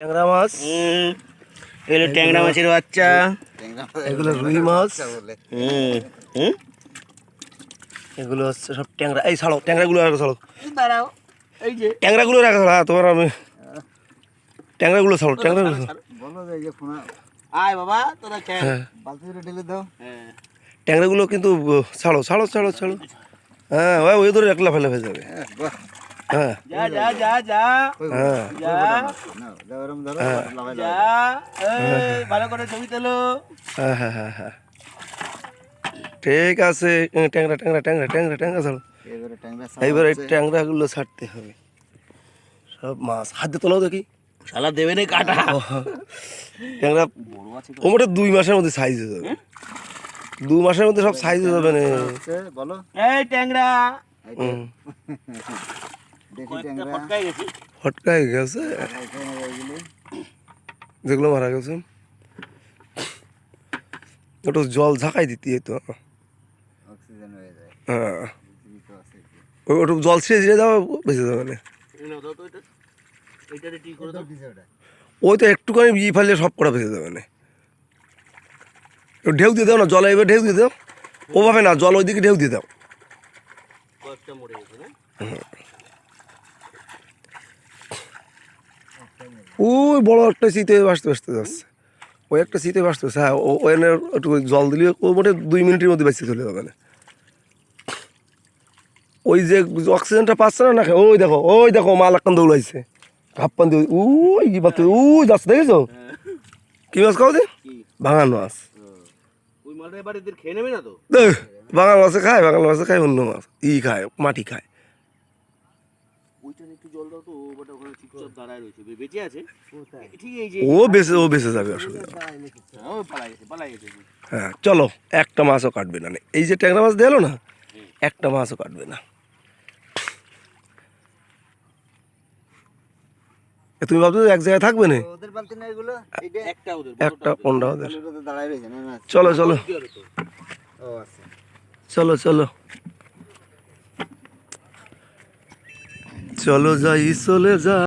ট্যাংরা মাছ। এগুলো ট্যাংরা মাছের বাচ্চা। এগুলো রুই মাছ। হুম হুম? এগুলো হচ্ছে সব ট্যাংরা। এই ছাড়ো ট্যাংরাগুলো রাখো ছাড়ো। দাঁড়াও এই যে। ট্যাংরাগুলো রাখো ছাড়ো। হ্যাঁ, তোমার আমি ট্যাংরাগুলো ছাড়ো ট্যাংরাগুলো বলো এই যে ফোনা আয় বাবা তোরা খেল হ্যাঁ। বালতিটা ঢেলে দাও। হ্যাঁ। ট্যাংরাগুলো কিন্তু ছাড়ো ছাড়ো ছাড়ো ছাড়ো। হ্যাঁ ওই ওই ধরে একলা ফেলে ফেলে যাবে। হ্যাঁ, বাহ। হ্যাঁ যা যা যা যা হ্যাঁ যা নাও দাও এরম ধরো। লাগাই যা ভালো করে ছবি তোলো ঠিক আছে ট্যাংরা ট্যাংরা ট্যাংরা ট্যাংরা ট্যাংরা ছাড়ো এইবার ট্যাংরাগুলো ছাড়তে হবে সব মাছ হাতে তোলাও দেখি শালা দেবে না কাটা ট্যাংরা ওমটা দুই মাসের মধ্যে সাইজ হয়ে যাবে দু মাসের মধ্যে সব সাইজ হয়ে যাবে না বলো এই ট্যাংরা ফটকাই গেছে। যেগুলো মারা গেছে। একটু জল ঝাঁকাই দিতে তো অক্সিজেন হয়ে হ্যাঁ। ওটু জল ছিঁড়ে ছিঁড়ে দাও বেঁচে যাবে না। করে ওই তো একটুখানি ই ফেললে সব কটা বেঁচে যাবে না। ঢেউ দিয়ে দাও না জলে এবার ঢেউ দিয়ে দাও। ওভাবে না জল ওইদিকে ঢেউ দিয়ে দাও। কয়েকটা মরে গেছে না? ওই বড় একটা শীতে বাঁচতে বাঁচতে যাচ্ছে। ওই একটা শীতে বাঁচতে যাচ্ছে হ্যাঁ ও ওখানে একটু জল দিলে ও মোটে দুই মিনিটের মধ্যে বেঁচে চলে যাবে না। ওই যে অক্সিজেনটা পাচ্ছে না না ওই দেখো ওই দেখো মাল একখান দৌড়াইছে। হাপ্পান দিয়ে ওই কি মাছ ওই যাচ্ছে দেখেছ? কি মাছ খাও যে? বাঙাল মাছ। ওই মালটা এবার খেয়ে নেবে না তো? বাঙাল মাছে খায় বাঙাল মাছে খায় অন্য মাছ। ই খায় মাটি খায়। একটু জল দাও তো। ও বাটা ওখানে চুপচাপ দাঁড়ায় রয়েছে। বেঁচে আছে? ঠিক এই যে ও বেঁচে ও বেঁচে যাবে অসুবিধা হ্যাঁ, ও পালাই গেছে পালাই গেছে হ্যাঁ চলো একটা মাছও কাটবে না। এই যে ট্যাংরা মাছ দিলো না একটা মাছও কাটবে না। তুমি ভাবছ এক জায়গায় থাকবে না? ওদের বালতি না এগুলো? এইটা একটা ওদের চলো চলো। আচ্ছা। চলো চলো। চলো যাই চলে যা